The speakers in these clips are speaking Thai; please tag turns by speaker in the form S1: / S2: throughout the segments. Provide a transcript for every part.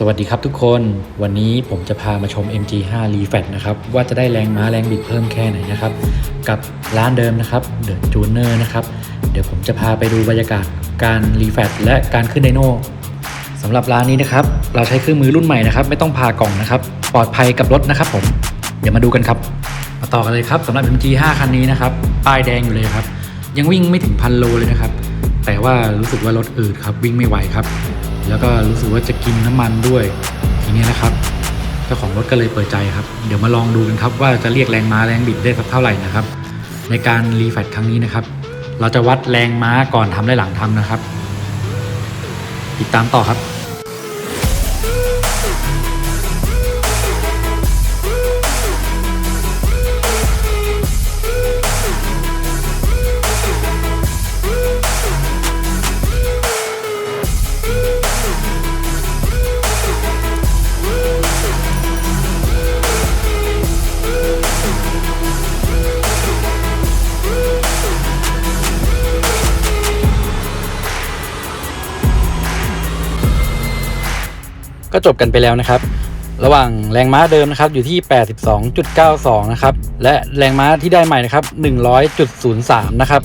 S1: สวัสดีครับทุกคนวันนี้ผมจะพามาชม MG5 r e f a t นะครับว่าจะได้แรงม้าแรงบิดเพิ่มแค่ไหนนะครับ กับร้านเดิมนะครับ The Tuner นะครับเดี๋ยวผมจะพาไปดูบรรยากาศการ r e f a t และการขึ้นไดโน่สำหรับร้านนี้นะครับ เราใช้เครื่องมือรุ่นใหม่นะครับ ไม่ต้องพากล่องนะครับ ปลอดภัยกับรถนะครับผม เดี๋ยวมาดูกันครับ มาต่อกันเลยครับสำหรับ MG5 คันนี้นะครับป้ายแดงอยู่เลยครับยังวิ่งไม่ถึงพันโลเลยนะครับแต่ว่ารู้สึกว่ารถอืดครับวิ่งไม่ไหวครับ แล้วก็รู้สึกว่าจะกินน้ำมันด้วย ทีนี้นะครับเจ้าของรถก็เลยเปิดใจครับ เดี๋ยวมาลองดูกันครับว่าจะเรียกแรงม้าแรงบิดได้สักเท่าไหร่นะครับ ในการรีแฟตครั้งนี้นะครับ เราจะวัดแรงม้าก่อนทำและหลังทำนะครับ ติดตามต่อครับ ก็จบกันไปแล้วนะครับ ระหว่างแรงม้าเดิมนะครับอยู่ที่ 82.92 นะครับ และแรงม้าที่ได้ใหม่นะครับ 100.03 นะครับ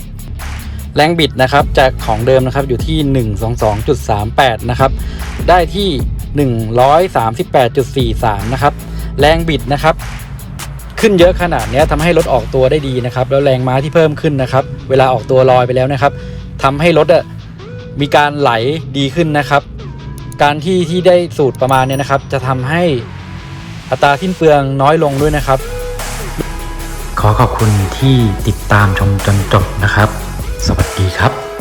S1: แรงบิดนะครับจากของเดิมนะครับอยู่ที่ 122.38 นะครับ ได้ที่ 138.43 นะครับ แรงบิดนะครับขึ้นเยอะขนาดนี้ทำให้รถออกตัวได้ดีนะครับ แล้วแรงม้าที่เพิ่มขึ้นนะครับ เวลาออกตัวลอยไปแล้วนะครับทำให้รถมีการไหลดีขึ้นนะครับ การที่ที่ได้สูตรประมาณเนี้ยนะครับ จะทำให้อัตราสิ้นเปลืองน้อยลงด้วยนะครับ ขอขอบคุณที่ติดตามชมจนจบนะครับ สวัสดีครับ